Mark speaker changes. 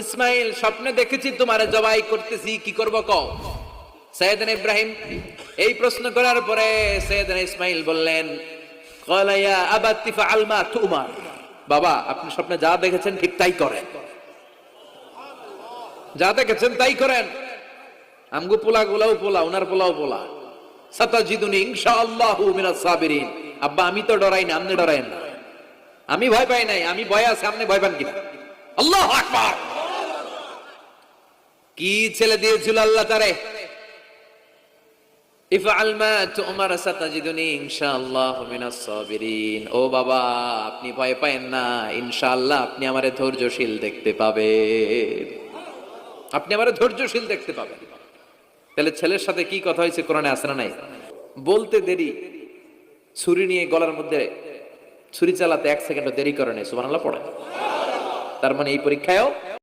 Speaker 1: ইসমাইল, স্বপ্নে দেখেছি তোমারে জবাই করতেছি, কি করব কও? সৈয়দন ইব্রাহিম এই প্রশ্ন করার পরে সৈয়দন ইসমাইল বললেন বাবা, আপনি স্বপ্নে যা দেখেছেন ঠিক তাই করেন। যা দেখেছেন তাই করেন। আমগো পোলা গুলাও পোলা ওনার পোলাও পোলা। সাতাজিদুনি ইনশাআল্লাহু সাবিরিন। আব্বা, আমি তো ডরাই না, আপনি ডরাইন না। আমি ভয় পাই নাই, আমি ভয় আছে, আপনি ভয় পান কিনা? আল্লাহু আকবার! কি ছেলে দিয়েছিল আল্লাহ তারে? আপনি ভয় ধৈর্যশীল দেখতে পাবেন। তাহলে ছেলের সাথে কি কথা হয়েছে কোরআনে আসে না নাই? বলতে দেরি। ছুরি নিয়ে গলার মধ্যে ছুরি চালাতে এক সেকেন্ড দেরি করে নেই, সুবহানাল্লাহ পড়ে তার মানে এই পরীক্ষায়ও